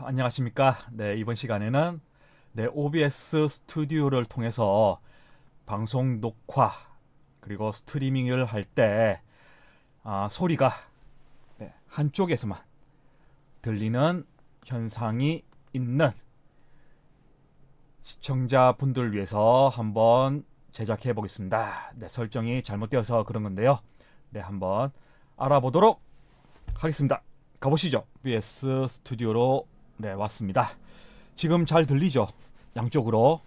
안녕하십니까. 네, 이번 시간에는 네, OBS 스튜디오를 통해서 방송 녹화 그리고 스트리밍을 할때 아, 소리가 네, 한쪽에서만 들리는 현상이 있는 시청자분들 위해서 한번 제작해 보겠습니다. 네, 설정이 잘못되어서 그런 건데요. 네, 한번 알아보도록 하겠습니다. 가보시죠. OBS 스튜디오로 네, 왔습니다. 지금 잘 들리죠? 양쪽으로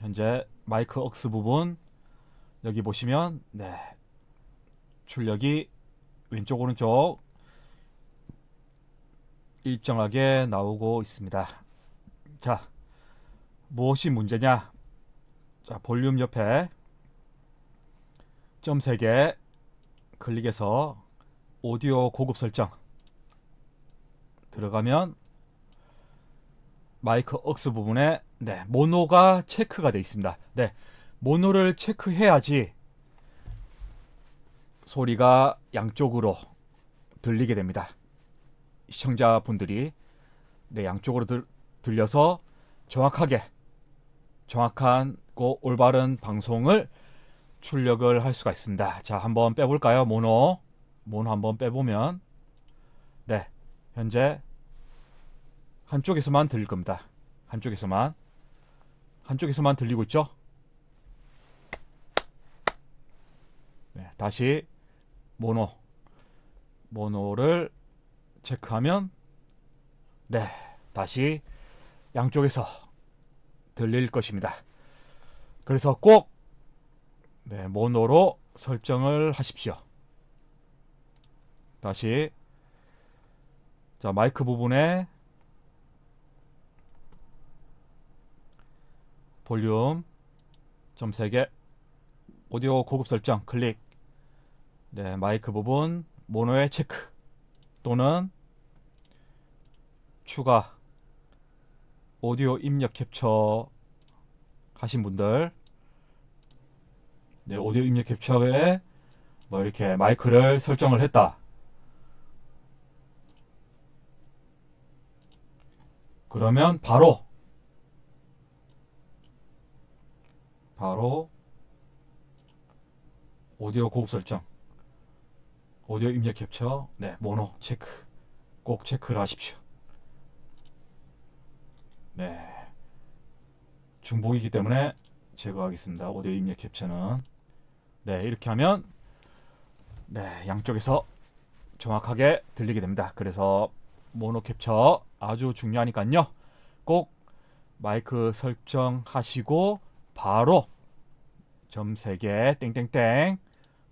현재 마이크 억스 부분 여기 보시면 네. 출력이 왼쪽 오른쪽 일정하게 나오고 있습니다. 자, 무엇이 문제냐? 자, 볼륨 옆에 점 3개 클릭해서 오디오 고급 설정 들어가면 마이크 억스 부분에 네, 모노가 체크가 되어 있습니다. 네, 모노를 체크해야지 소리가 양쪽으로 들리게 됩니다. 시청자분들이 네, 양쪽으로 들, 들려서 정확하게 정확한 고 올바른 방송을 출력을 할 수가 있습니다. 자, 한번 빼볼까요? 모노 모노 한번 빼보면 네, 현재 한쪽에서만 들릴 겁니다. 한쪽에서만 한쪽에서만 들리고 있죠? 네, 다시 모노 모노를 체크하면 네, 다시 양쪽에서 들릴 것입니다. 그래서 꼭 네, 모노로 설정을 하십시오. 다시 자, 마이크 부분에 볼륨 좀 세게. 오디오 고급 설정 클릭. 네 마이크 부분 모노의 체크 또는 추가 오디오 입력 캡처 하신 분들. 네 오디오 입력 캡처에 뭐 이렇게 마이크를 설정을 했다. 그러면 바로 바로 오디오 고급 설정 오디오 입력 캡처 네 모노 체크 꼭 체크를 하십시오. 네 중복이기 때문에 제거하겠습니다. 오디오 입력 캡처는. 네 이렇게 하면 네 양쪽에서 정확하게 들리게 됩니다. 그래서 모노 캡처 아주 중요하니까요. 꼭 마이크 설정하시고 바로 점 3개 땡땡땡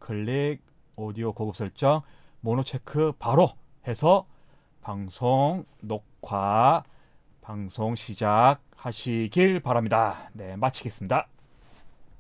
클릭 오디오 고급 설정 모노 체크 바로 해서 방송 녹화 방송 시작하시길 바랍니다. 네, 마치겠습니다.